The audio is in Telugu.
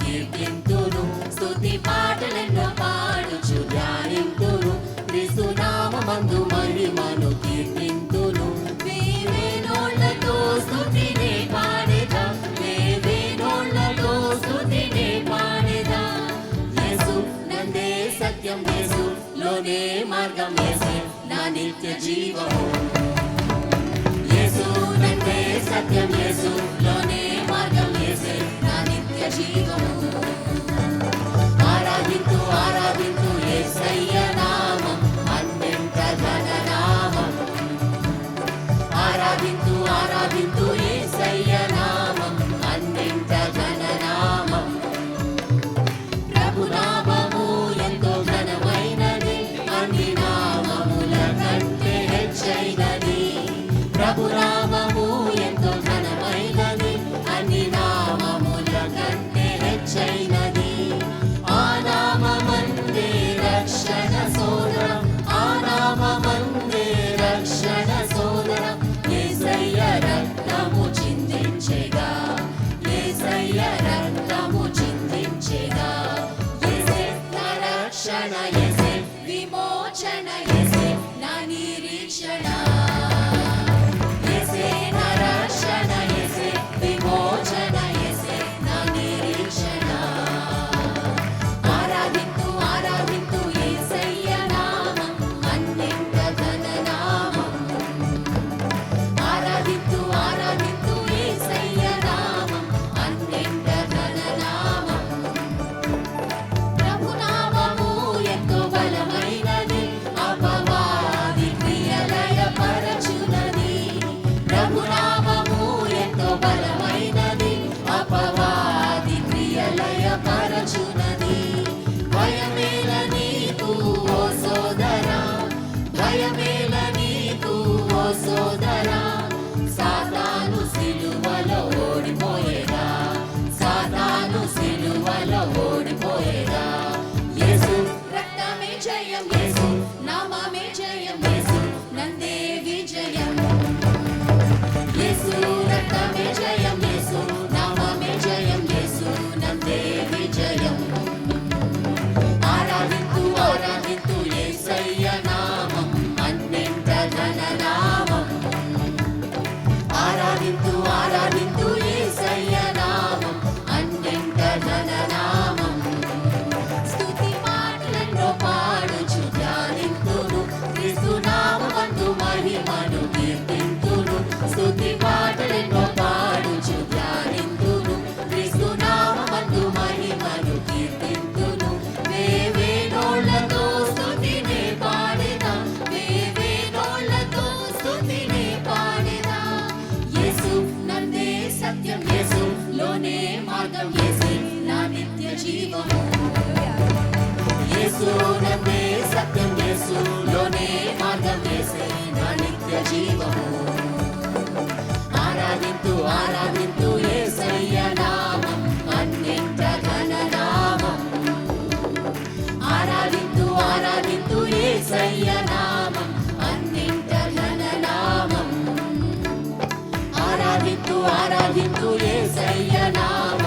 కీర్తింతును స్తుతి పాటలెన్నో పాడుచు ధ్యానింతును. క్రీస్తు నామందు మహిమను కీర్తింతును. వేవేనోళ్ళతో స్తుతినే పాడేదా వేవేనోళ్ళతో స్తుతినే యేసు నందే సత్యం యేసు లోనే మార్గం నా నిత్య జీవము. Even Chennai. జీవము సత్యం యేసులోనే మార్గం వేసే నా నిత్య జీవము ఆరాధింతు ఆరాధింతు యేసయ్య నామం అన్నింత ఘన నామం ఆరాధింతు ఆరాధింతు యేసయ్య నామం అన్నింత ఘన నామం ఆరాధింతు ఆరాధింతు యేసయ్య నామం.